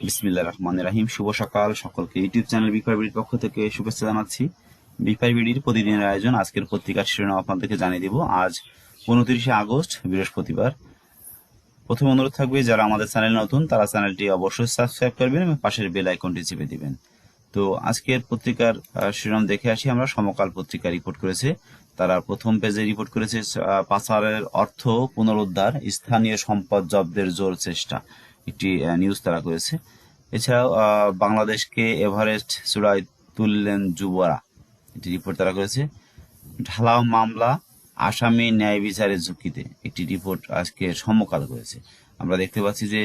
বিসমিল্লা রহমান রাহিম। শুভ সকাল সকলকে। YouTube channel বিপার বিডির পক্ষ থেকে শুভেচ্ছা জানাচ্ছি। বিপার বিডির প্রতিদিনের আয়োজন, আজকের পত্রিকার শিরোনাম আপনাদেরকে জানিয়ে দিব। আজ উনত্রিশে আগস্ট, বৃহস্পতিবার। প্রথম অনুরোধ থাকবে, যারা আমাদের চ্যানেল নতুন, তারা চ্যানেলটি অবশ্যই সাবস্ক্রাইব করবেন এবং পাশের বেল আইকনটি চেপে দিবেন। তো আজকের পত্রিকার শিরোনাম দেখে আসি আমরা। সমকাল পত্রিকা রিপোর্ট করেছে। তারা প্রথম পেজে রিপোর্ট করেছে পাচারের অর্থ পুনরুদ্ধার, স্থানীয় সম্পদ জব্দের জোর চেষ্টা। একটি নিউজ তারা করেছে। এছাড়াও বাংলাদেশকে এভারেস্ট চূড়ায় তুললেন যুবরা। একটি রিপোর্ট তারা করেছে। ঢালাও মামলা আসামি ন্যায় বিচারের ঝুঁকিতে একটি রিপোর্ট আজকে সমকাল করেছে। আমরা দেখতে পাচ্ছি যে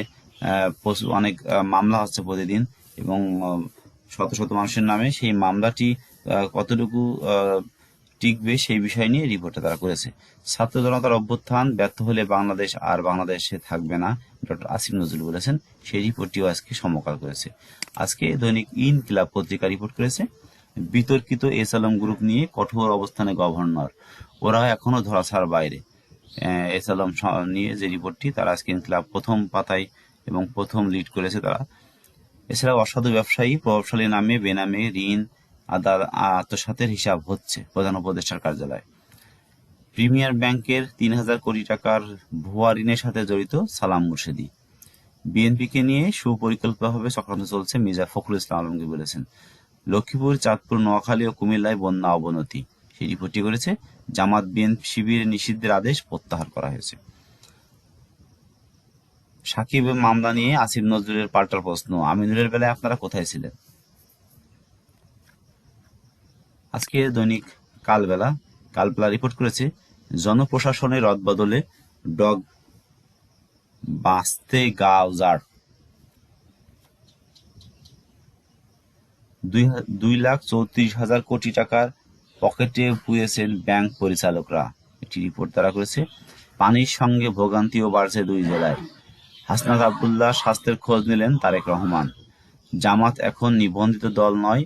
অনেক মামলা হচ্ছে প্রতিদিন এবং শত শত মানুষের নামে সেই মামলাটি কতটুকু টিকবে সেই বিষয় নিয়ে রিপোর্টটা তারা করেছে। ছাত্র জনতার অভ্যুত্থান ব্যর্থ হলে বাংলাদেশ আর বাংলাদেশে থাকবে না, ডক্টর আসিফ নজরুল বলেছেন। সেই রিপোর্টটিও আজকে সমকাল করেছে। আজকে দৈনিক ইনকিলাব পত্রিকা রিপোর্ট করেছে, বিতর্কিত এস আলম গ্রুপ নিয়ে কঠোর অবস্থানে গভর্নর। ওরা এখনও ধরাছাড় বাইরে। এস আলম নিয়ে যে রিপোর্টটি, তারা আজকে ইনকিলাব প্রথম পাতায় এবং প্রথম লিড করেছে তারা। এছাড়া অসাধু ব্যবসায়ী, প্রভাবশালী নামে বেনামে ঋণ আদার আত্মসাতের হিসাব হচ্ছে প্রধান উপদেষ্টার কার্যালয়। প্রিমিয়ার ব্যাংকের তিন হাজার কোটি টাকার ভুয়া ঋণের সাথে জড়িত সালাম মুর্শেদি। বিএনপিকে নিয়ে সুপরিকল্পিতভাবে চক্রান্ত চলছে মির্জা ফখরুল ইসলাম আলমগীর বলেছেন। লক্ষ্মীপুর, চাঁদপুর, নোয়াখালী ও কুমিল্লায় বন্যা অবনতি। সেই রিপোর্টটি করেছে, জামাত বিএনপি শিবির নিষিদ্ধের আদেশ প্রত্যাহার করা হয়েছে। সাকিবের মামলা নিয়ে আসিফ নজরুলের পাল্টার প্রশ্ন, আমিনুলের বেলায় আপনারা কোথায় ছিলেন? আজকে দৈনিক কালবেলা কালবেলা রিপোর্ট করেছে, জনপ্রশাসনের রদবদলে ডগ বাঁচতে গা উজাড় দুই হা- দুই লাখ চৌত্রিশ হাজার কোটি টাকার পকেটে পুয়েছেন ব্যাংক পরিচালকরা। একটি রিপোর্ট তারা করেছে, পানির সঙ্গে ভোগান্তিও বাড়ছে দুই জেলায়। হাসনাত আবদুল্লাহ স্বাস্থ্যের খোঁজ নিলেন তারেক রহমান। জামাত এখন নিবন্ধিত দল নয়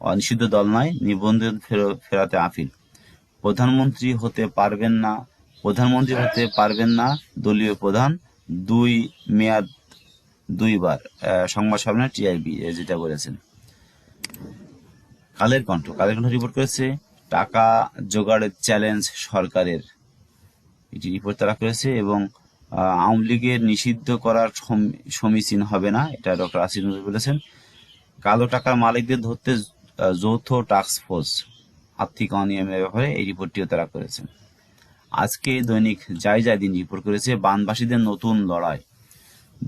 অনিষিদ্ধ দল নয় নিবন্ধিত ফের- ফেরাতে আপিল। প্রধানমন্ত্রী হতে পারবেন না, প্রধানমন্ত্রী হতে পারবেন না দলীয় প্রধান। দুই মেয়াদ, দুইবার সংবাদ সম্মেলনে টিআইবি যেটা বলেছেন। কালের কণ্ঠ কালের কণ্ঠ রিপোর্ট করেছে, টাকা জোগাড়ের চ্যালেঞ্জ সরকারের। এটি রিপোর্ট তারা করেছে এবং আওয়ামী লীগের নিষিদ্ধ করার সম- সমীচীন হবে না, এটা ডক্টর আসিফ বলেছেন। কালো টাকার মালিকদের ধরতে যৌথ টাস্ক ফোর্স আর্থিক অনিয়মের ব্যাপারে এই রিপোর্টটিও তারা করেছেন। আজকে দৈনিক যাই যাই দিন রিপোর্ট করেছে, বানবাসীদের নতুন লড়াই।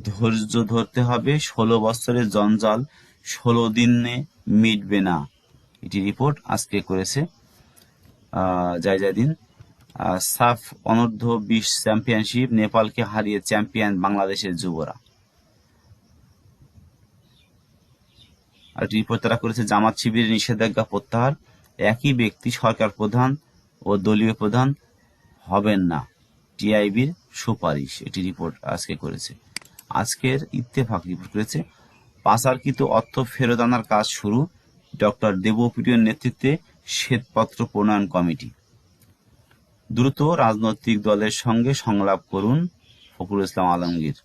ধৈর্য ধরতে হবে, ষোলো বছরের জঞ্জাল ষোলো দিনে মিটবে না। এটি রিপোর্ট আজকে করেছে যাই যাই দিন। সাফ অনূর্ধ্ব বিশ চ্যাম্পিয়নশিপ নেপালকে হারিয়ে চ্যাম্পিয়ন বাংলাদেশের যুবরা। আর রিপোর্ট তারা করেছে জামাত শিবিরের নিষেধাজ্ঞা প্রত্যাহার, একই ব্যক্তি সরকার প্রধান ও দলীয় প্রধান হবেন না। টিআইবির সুপারিশ এটি রিপোর্ট আজকে করেছে। আজকের ইত্তেফাক রিপোর্ট করেছে, পাচারকৃত অর্থ ফেরত আনার কাজ শুরু, ডক্টর দেবপ্রিয়র নেতৃত্বে শ্বেতপত্র প্রণয়ন কমিটি। দ্রুত রাজনৈতিক দলের সঙ্গে সংলাপ করুন ফখরুল ইসলাম আলমগীর।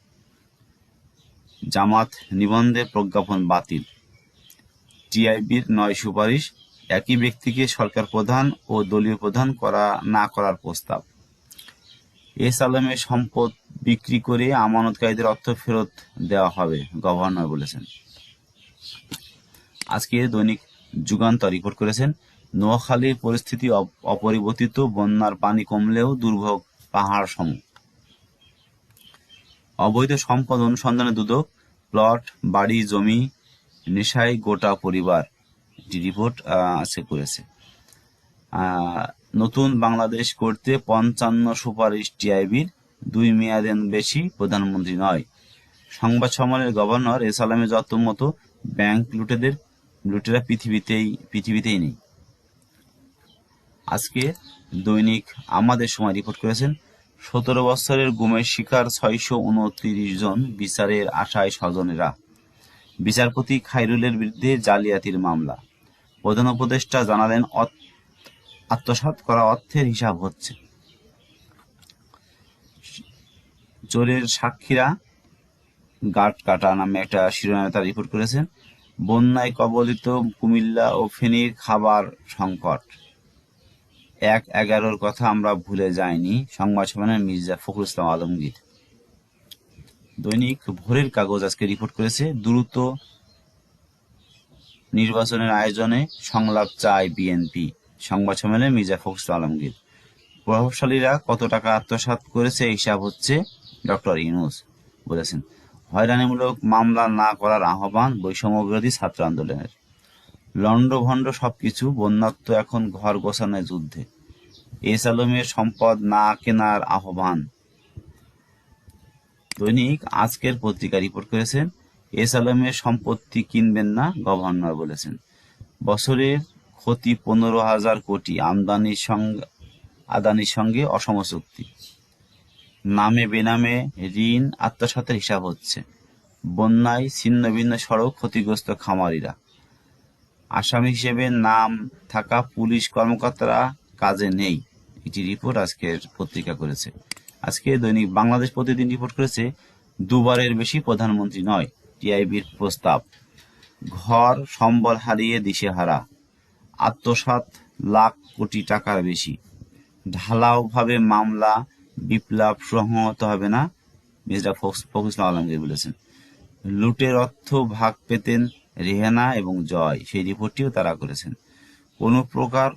জামাত নিবন্ধে প্রজ্ঞাপন বাতিল। টিআইবির নয় সুপারিশ একই ব্যক্তিকে সরকার প্রধান ও দলীয় প্রধান করা, না করার প্রস্তাব। এস আলমের সম্পদ বিক্রি করে আমানতকারীদের অর্থ ফেরত দেওয়া হবে, গভর্নর বলেছেন। আজকে দৈনিক যুগান্তর রিপোর্ট করেছেন নোয়াখালীর পরিস্থিতি অপ- অপরিবর্তিত, বন্যার পানি কমলেও দুর্ভোগ পাহাড় সম অবৈধ সম্পদ অনুসন্ধানে দুদক, প্লট, বাড়ি, জমি নেশায় গোটা পরিবার একটি রিপোর্ট আজকে করেছে। নতুন বাংলাদেশ করতে পঞ্চান্ন সুপারিশ টিআইবির, দুই মেয়াদের বেশি প্রধানমন্ত্রী নয়। সংবাদ সম্মেলনের গভর্নর এস আলমের যত মতো ব্যাংক লুটেদের, লুটেরা পৃথিবীতেই পৃথিবীতেই নেই। আজকে দৈনিক আমাদের সময় রিপোর্ট করেছেন, সতেরো বছরের গুমের শিকার ছয়শো উনত্রিশ জন বিচারের আশায় স্বজনেরা। বিচারপতি খাইরুলের বিরুদ্ধে জালিয়াতির মামলা। প্রধান উপদেষ্টা জানালেন আত্মসাৎ করা অর্থের হিসাব হচ্ছে। চোরের সাক্ষীরা গাট কাটা নামে একটা শিরোনামে তারা রিপোর্ট করেছেন। বন্যায় কবলিত কুমিল্লা ও ফেনীর খাবার সংকট। এক এগারোর কথা আমরা ভুলে যাইনি। সংবাদ সম্মেলনে মির্জা ফখরুল ইসলাম আলমগীর। দৈনিক ভোরের কাগজ আজকে রিপোর্ট করেছে, দ্রুত নির্বাচনের আয়োজনে সংলাপ চায় বিএনপি। সংবাদ সম্মেলনে মির্জা ফখরুল আলমগীর। প্রভাবশালীরা কত টাকা আত্মসাৎ করেছে হিসাব হচ্ছে ডক্টর ইউনুস বলেছেন। হয়রানিমূলক মামলা না করার আহ্বান বৈষম্য বিরোধী ছাত্র আন্দোলনের। লন্ডভন্ড সবকিছু, বন্যাত্ম এখন ঘর গোছানোর যুদ্ধে। এস আলমের সম্পদ না কেনার আহ্বান দৈনিক আজকের পত্রিকা রিপোর্ট করেছেন এস আলমের সম্পত্তি কিনবেন না গভর্নর বলেছেন। বছরের ক্ষতি পনেরো হাজার কোটি, আমদানির সঙ্গে আদানির সঙ্গে অসম চুক্তি। নামে বেনামে ঋণ আত্মসাতের হিসাব হচ্ছে। বন্যায় ছিন্ন ভিন্ন সড়ক ক্ষতিগ্রস্ত খামারিরা। আসামি হিসেবে নাম থাকা পুলিশ কর্মকর্তারা কাজে নেই, এটি রিপোর্ট আজকের পত্রিকা করেছে। আজকে দৈনিক বাংলাদেশ প্রতিদিন রিপোর্ট করেছে, দুবারের বেশি প্রধানমন্ত্রী নয়, টিআইবির প্রস্তাব। ঘর সম্বল হারিয়ে দিশেহারা। আত্মসাৎ লাখ কোটি টাকার বেশি। ঢালাওভাবে মামলা, বিপ্লব সংহত হবে না, মির্জা ফখরুল আলমগীর বলেছেন। লুটের অর্থ ভাগ পেতেন রেহানা এবং জয়, সেই রিপোর্টটিও তারা করেছেন। কোনো প্রকার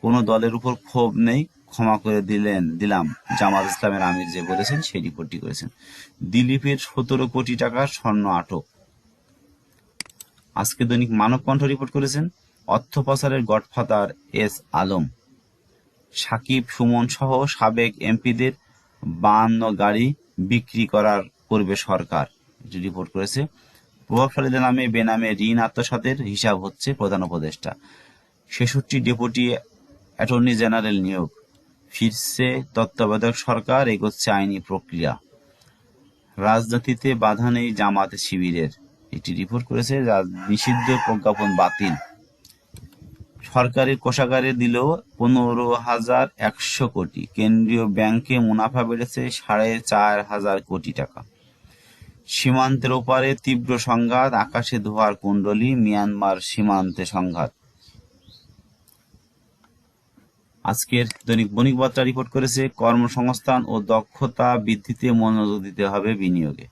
কোনো দলের উপর ক্ষোভ নেই ক্ষমা করে দিলেন, দিলাম। জামাত ইসলামের আমির যে বলেছেন, সেই রিপোর্টটি করেছেন। দিলীপের সতেরো কোটি টাকা স্বর্ণ আটক। আজকে দৈনিক মানব কণ্ঠ রিপোর্ট করেছেন অর্থ পাচারের গডফাদার এস আলম। সাকিব, সুমন সহ সাবেক এমপিদের বাহান্ন গাড়ি বিক্রি করার করবে সরকার। এটি রিপোর্ট করেছে, প্রভাবশালীদের নামে বেনামে ঋণ আত্মসাতের হিসাব হচ্ছে প্রধান উপদেষ্টা। ছেষট্টি ডেপুটি অ্যাটর্নি জেনারেল নিয়োগ। ফিরছে তত্ত্বাবধায়ক সরকার, এগোচ্ছে আইনি প্রক্রিয়া। রাজনীতিতে বাধা নেই জামাত শিবিরের। এটি রিপোর্ট করেছে নিষিদ্ধ প্রজ্ঞাপন বাতিল। সরকারি কোষাগারে দিল পনেরো হাজার একশো কোটি। কেন্দ্রীয় ব্যাংকে মুনাফা বেড়েছে সাড়ে চার হাজার কোটি টাকা। সীমান্তের ওপারে তীব্র সংঘাত, আকাশে ধোয়ার কুণ্ডলী, মিয়ানমার সীমান্তে সংঘাত। আজকের দৈনিক বণিক বার্তা রিপোর্ট করেছে, কর্মসংস্থান ও দক্ষতা বৃদ্ধিতে মনোযোগ দিতে হবে বিনিয়োগে।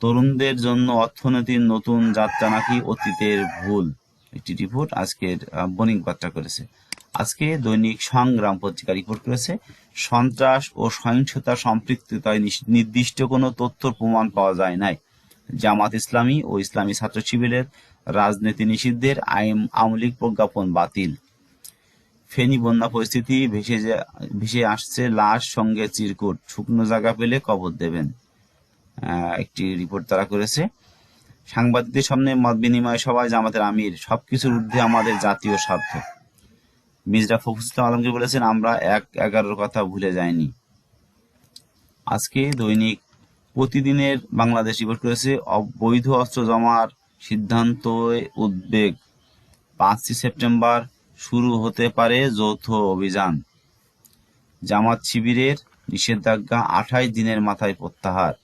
তরুণদের জন্য অর্থনীতির নতুন যাত্রা নাকি অতীতের ভুল? একটি রিপোর্ট আজকের বণিক বার্তা করেছে। আজকে দৈনিক সংগ্রাম পত্রিকা রিপোর্ট করেছে, সন্ত্রাস ও সহিংসতা সম্পৃক্ততায় নির্দিষ্ট কোনো তথ্য প্রমাণ পাওয়া যায় নাই। জামাত ইসলামী ও ইসলামী ছাত্র শিবিরের রাজনীতি নিষিদ্ধের আইন, আওয়ামী লীগ প্রজ্ঞাপন বাতিল। ফেনী বন্যা পরিস্থিতি ভেসে ভেসে আসছে লাশ সঙ্গে চিরকুট। শুকনো জায়গা পেলে কবর দেবেন একটি রিপোর্ট তারা করেছে। সাংবাদিকদের সামনে মত বিনিময় সভায় জামাতের আমির, সবকিছুর ঊর্ধ্বে আমাদের জাতীয় স্বার্থ। মির্জা ফখরুল আলমগীর বলেছেন, আমরা এক এগারোর কথা ভুলে যাইনি। আজকে দৈনিক প্রতিদিনের বাংলাদেশ রিপোর্ট করেছে, অবৈধ অস্ত্র জমার সিদ্ধান্ত উদ্বেগ। পাঁচই সেপ্টেম্বর শুরু হতে পারে যৌথ অভিযান। জামাত শিবিরের নিষেধাজ্ঞা আঠাইশ দিনের মাথায় প্রত্যাহার।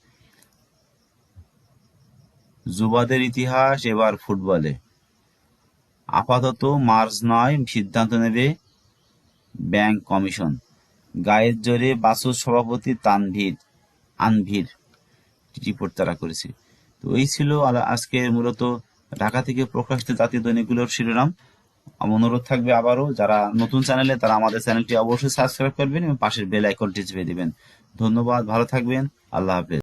যুবাদের ইতিহাস, এবার ফুটবলে। আপাতত মার্চ নয়, সিদ্ধান্ত নেবে ব্যাংক কমিশন। গায়ের জোরে বাসুর সভাপতি তানভীর, আনভীর, রিপোর্ট তারা করেছে। তো এই ছিল আজকে মূলত ঢাকা থেকে প্রকাশিত জাতীয় দৈনিকগুলোর শিরোনাম। অনুরোধ থাকবে আবারও, যারা নতুন চ্যানেলে, তারা আমাদের চ্যানেলটি অবশ্যই সাবস্ক্রাইব করবেন এবং পাশের বেল আইকনটি চেপে দিবেন। ধন্যবাদ, ভালো থাকবেন, আল্লাহ হাফেজ।